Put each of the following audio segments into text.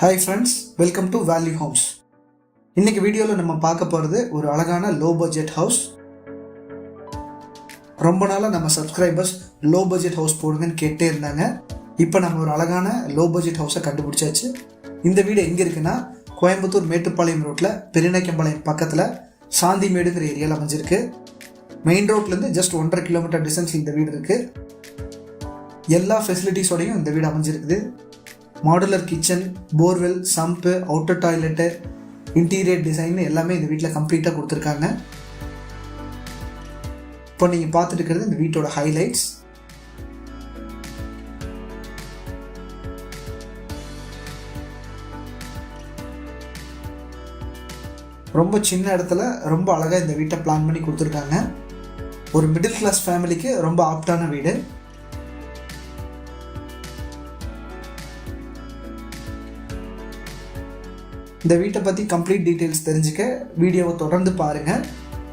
Hi friends welcome to value homes இன்னைக்கு வீடியோவில் நம்ம பார்க்க போகிறது ஒரு அழகான லோ பட்ஜெட் ஹவுஸ் ரொம்ப நாளாக நம்ம சப்ஸ்கிரைபர்ஸ் லோ பட்ஜெட் ஹவுஸ் போடுங்கன்னு கேட்டே இருந்தாங்க. இப்போ நம்ம ஒரு அழகான லோ பட்ஜெட் ஹவுஸை கண்டுபிடிச்சாச்சு. இந்த வீடு எங்கே இருக்குன்னா கோயம்புத்தூர் மேட்டுப்பாளையம் ரோட்டில் பெருநாய்க்கம்பாளையம் பக்கத்தில் சாந்திமேடுங்கிற ஏரியாவில் அமைஞ்சிருக்கு. மெயின் ரோட்லேருந்து ஜஸ்ட் ஒன்றரை கிலோமீட்டர் டிஸ்டன்ஸ் இந்த வீடு இருக்குது எல்லா ஃபெசிலிட்டிஸோடையும் இந்த வீடு அமைஞ்சிருக்குது. Modular kitchen borewell sump outer toilet interior design எல்லாமே இந்த வீட்டில் கம்ப்ளீட்டாக கொடுத்துருக்காங்க. இப்போ நீங்கள் பார்த்துட்டு இருக்கிறது இந்த வீட்டோட ஹைலைட்ஸ் ரொம்ப சின்ன இடத்துல ரொம்ப அழகாக இந்த வீட்டை பிளான் பண்ணி கொடுத்துருக்காங்க. ஒரு மிடில் கிளாஸ் ஃபேமிலிக்கு ரொம்ப ஆப்டான வீடு. இந்த வீட்டை பற்றி கம்ப்ளீட் டீட்டெயில்ஸ் தெரிஞ்சுக்க வீடியோவை தொடர்ந்து பாருங்கள்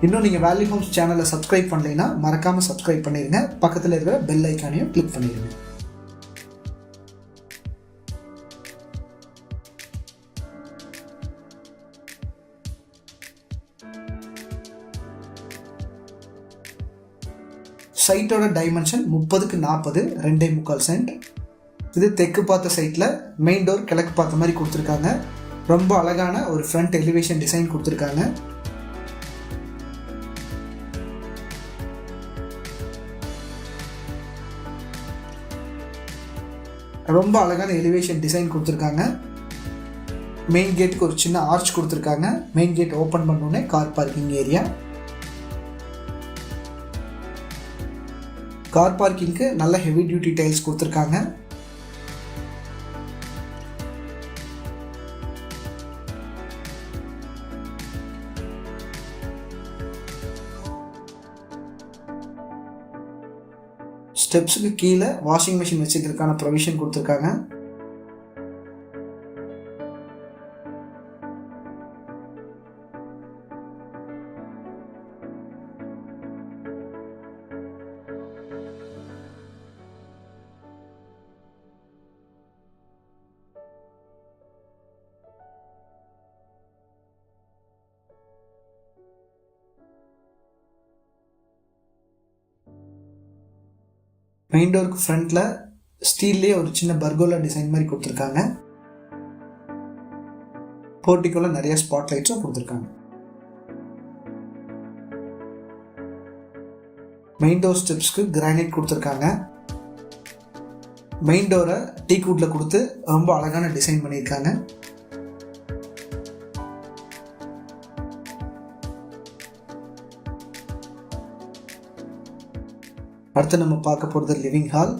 இன்னும் நீங்கள் வேல்யூ ஹோம்ஸ் சேனலை சப்ஸ்கிரைப் பண்ணலைன்னா மறக்காமல் சப்ஸ்கிரைப் பண்ணிடுங்க பக்கத்தில் இருக்கிற பெல் ஐக்கானையும் கிளிக் பண்ணிடுங்க சைட்டோட டைமென்ஷன் முப்பதுக்கு நாற்பது ரெண்டே முக்கால் சென்ட் இது தெற்கு பார்த்த சைட்டில் மெயின் டோர் கிழக்கு பார்த்த மாதிரி கொடுத்துருக்காங்க. ரொம்ப அழகான ஒரு ஃப்ரண்ட் எலிவேஷன் டிசைன் கொடுத்துருக்காங்க. ரொம்ப அழகான எலிவேஷன் டிசைன் கொடுத்துருக்காங்க. மெயின் கேட்டுக்கு ஒரு சின்ன ஆர்ச் கொடுத்துருக்காங்க. மெயின் கேட் ஓப்பன் பண்ணோடனே கார் பார்க்கிங் ஏரியா கார் பார்க்கிங்க்கு நல்ல ஹெவி டியூட்டி டைல்ஸ் கொடுத்துருக்காங்க. ஸ்டெப்ஸுக்கு கீழே வாஷிங் மிஷின் வச்சுக்கிறதுக்கான ப்ரொவிஷன் கொடுத்துருக்காங்க. மெயின் டோருக்கு ஃப்ரண்ட்டில் ஸ்டீல்லேயே ஒரு சின்ன பர்கோலா டிசைன் மாதிரி கொடுத்துருக்காங்க. போர்ட்டிக்கோல நிறைய ஸ்பாட் லைட்ஸும் கொடுத்துருக்காங்க. மெயின் டோர் ஸ்டெப்ஸ்க்கு கிரானைட் கொடுத்துருக்காங்க. மெயின் டோரை டீ கூட்டில் கொடுத்து ரொம்ப அழகான டிசைன் பண்ணியிருக்காங்க. அடுத்து நம்ம பார்க்க போகிறது லிவிங் ஹால்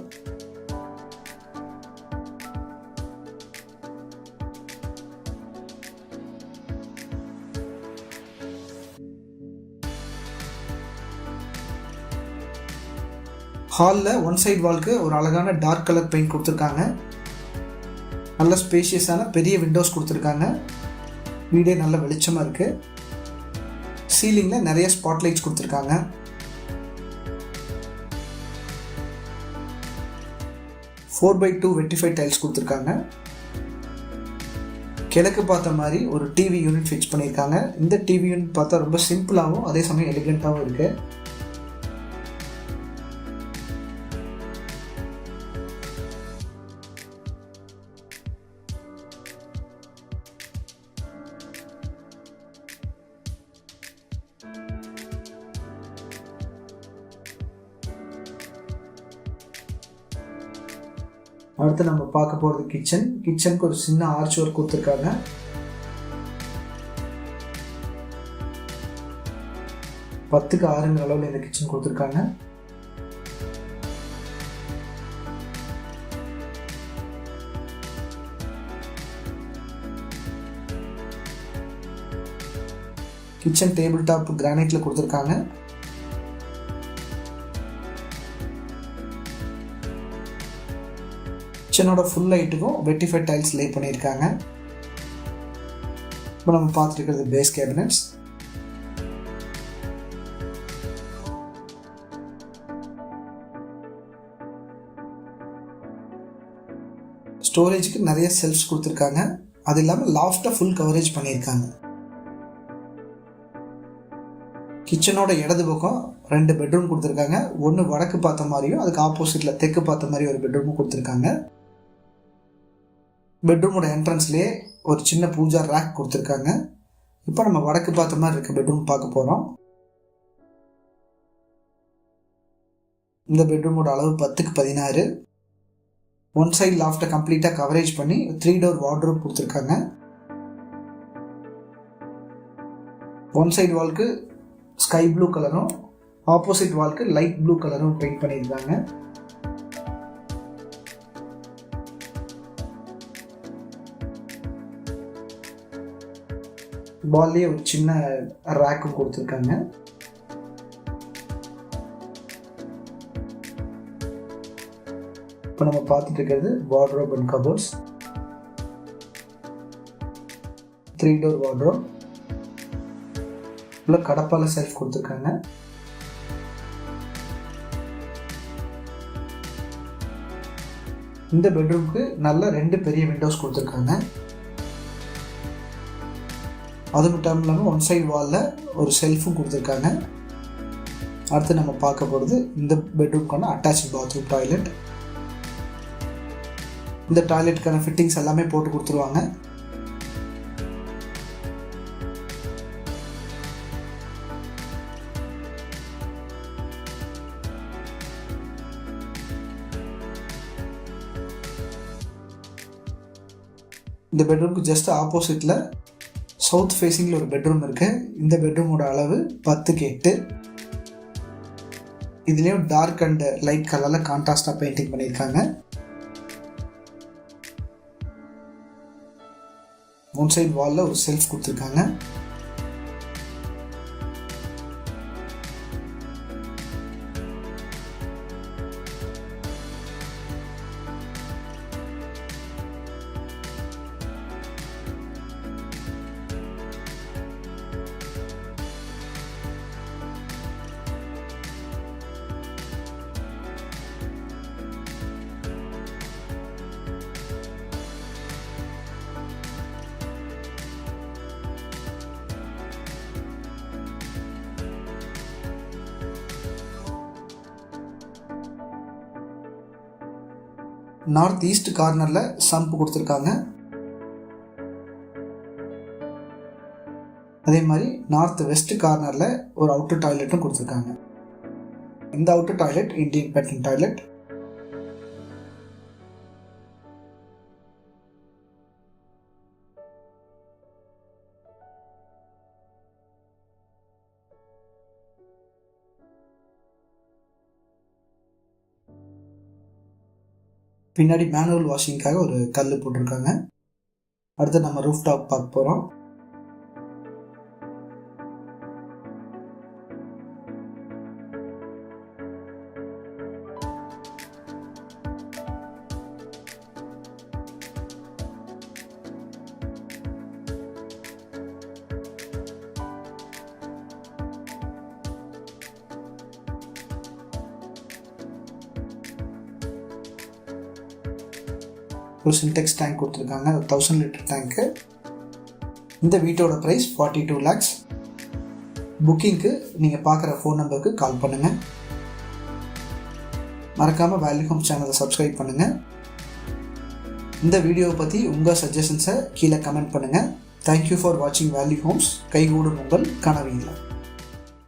ஹாலில் ஒன் சைடு வால்க்கு ஒரு அழகான டார்க் கலர் பெயிண்ட் கொடுத்துருக்காங்க. நல்ல ஸ்பேஷியஸான பெரிய விண்டோஸ் கொடுத்துருக்காங்க. வீடே நல்ல வெளிச்சமாக இருக்குது சீலிங்கில் நிறைய ஸ்பாட் லைட்ஸ் கொடுத்துருக்காங்க. Four by two vitrified tiles கொடுத்துருக்காங்க. கிழக்கு பார்த்த மாதிரி ஒரு டிவி யூனிட் ஃபிக்ஸ் பண்ணியிருக்காங்க. இந்த டிவி யூனிட் பார்த்தா ரொம்ப சிம்பிளாகவும் அதே சமயம் எலிகண்ட்டாகவும் இருக்குது அடுத்து நம்ம பார்க்க போகிறது கிச்சன் கிச்சனுக்கு ஒரு சின்ன ஆர்ச் ஒர்க் கொடுத்துருக்காங்க. பத்துக்கு ஆறுங்கிற அளவில் இந்த கிச்சன் கொடுத்துருக்காங்க. கிச்சன் டேபிள் டாப் கிரானைட்ல கொடுத்துருக்காங்க. கிச்சனோட ஃபுல் லைட்டுக்கும் வெட்டிஃபை டைல்ஸ் லே பண்ணியிருக்காங்க. இப்போ நம்ம பார்த்துருக்கிறது இருக்கிறது பேஸ் கேபினட்ஸ் ஸ்டோரேஜுக்கு நிறைய செல்ஃப்ஸ் கொடுத்துருக்காங்க. அது இல்லாமல் லாஃப்டை ஃபுல் கவரேஜ் பண்ணியிருக்காங்க. கிச்சனோட இடது பக்கம் ரெண்டு பெட்ரூம் கொடுத்துருக்காங்க. ஒன்று வடக்கு பார்த்த மாதிரியும் அதுக்கு ஆப்போசிட்டில் தெற்கு பார்த்த மாதிரி ஒரு பெட்ரூமும் கொடுத்துருக்காங்க. பெட்ரூமோட என்ட்ரன்ஸ்லேயே ஒரு சின்ன பூஜா ரேக் கொடுத்துருக்காங்க. இப்போ நம்ம வடக்கு பார்த்த மாதிரி இருக்க பெட்ரூம் பார்க்க போகிறோம் இந்த பெட்ரூமோட அளவு பத்துக்கு பதினாறு. ஒன் சைட் லாஃப்டை கம்ப்ளீட்டாக கவரேஜ் பண்ணி த்ரீ டோர் வார்ட்ரோப் கொடுத்துருக்காங்க. ஒன் சைடு வால்க்கு ஸ்கை ப்ளூ கலரும் ஆப்போசிட் வால்க்கு லைட் ப்ளூ கலரும் பெயிண்ட் பண்ணியிருக்காங்க. பால்லேயே ஒரு சின்ன ரேக்கும் கொடுத்துருக்காங்க. இப்போ நம்ம பார்த்துட்டு இருக்கிறது wardrobe and cupboards three door wardrobe உள்ள கடப்பால செல்ஃப் கொடுத்துருக்காங்க. இந்த பெட்ரூம்க்கு நல்ல ரெண்டு பெரிய விண்டோஸ் கொடுத்துருக்காங்க. அது மட்டும் இல்லாமல் ஒன் சைடு வாலில் ஒரு செல்ஃபும் கொடுத்துருக்காங்க. அடுத்து நம்ம பார்க்க போகிறது இந்த பெட்ரூம்க்கான அட்டாச் பாத்ரூம் டாய்லெட் இந்த டாய்லெட்டுக்கான ஃபிட்டிங்ஸ் எல்லாமே போட்டு கொடுத்துருவாங்க. இந்த பெட்ரூம்க்கு ஜஸ்ட் ஆப்போசிட்டில் சவுத் ஃபேஸிங்கில் ஒரு பெட்ரூம் இருக்குது இந்த பெட்ரூமோட அளவு பத்துக்கு எட்டு. இதுலேயும் டார்க் அண்ட் லைட் கலரில் கான்ட்ராஸ்டாக பெயிண்டிங் பண்ணியிருக்காங்க. ஒன் சைடு வாலில் ஒரு செல்ஃப் கொடுத்துருக்காங்க. நார்த் ஈஸ்ட் கார்னரில் சம்ப் கொடுத்துருக்காங்க. அதே மாதிரி நார்த் வெஸ்ட் கார்னரில் ஒரு அவுட்டர் டாய்லெட்டும் கொடுத்துருக்காங்க. இந்த outer toilet Indian pattern toilet பின்னாடி மேனுவல் வாஷிங்க்காக ஒரு கல் போட்டிருக்காங்க. அடுத்து நம்ம ரூஃப் டாப் பார்க்க போகிறோம் ஒரு சின்டெக்ஸ் டேங்க் கொடுத்துருக்காங்க. தௌசண்ட் லிட்டர் டேங்க்கு இந்த வீட்டோட ப்ரைஸ் ஃபார்ட்டி டூ லேக்ஸ் புக்கிங்க்கு நீங்கள் பார்க்குற ஃபோன் நம்பருக்கு கால் பண்ணுங்கள் மறக்காமல் வேல்யூ ஹோம் சேனலை சப்ஸ்கிரைப் பண்ணுங்கள் இந்த வீடியோவை பற்றி உங்கள் சஜஷன்ஸை கீழே கமெண்ட் பண்ணுங்கள் தேங்க்யூ ஃபார் வாட்சிங் வேல்யூ ஹோம்ஸ் கைகூடும் உங்கள் கனவு இல்லை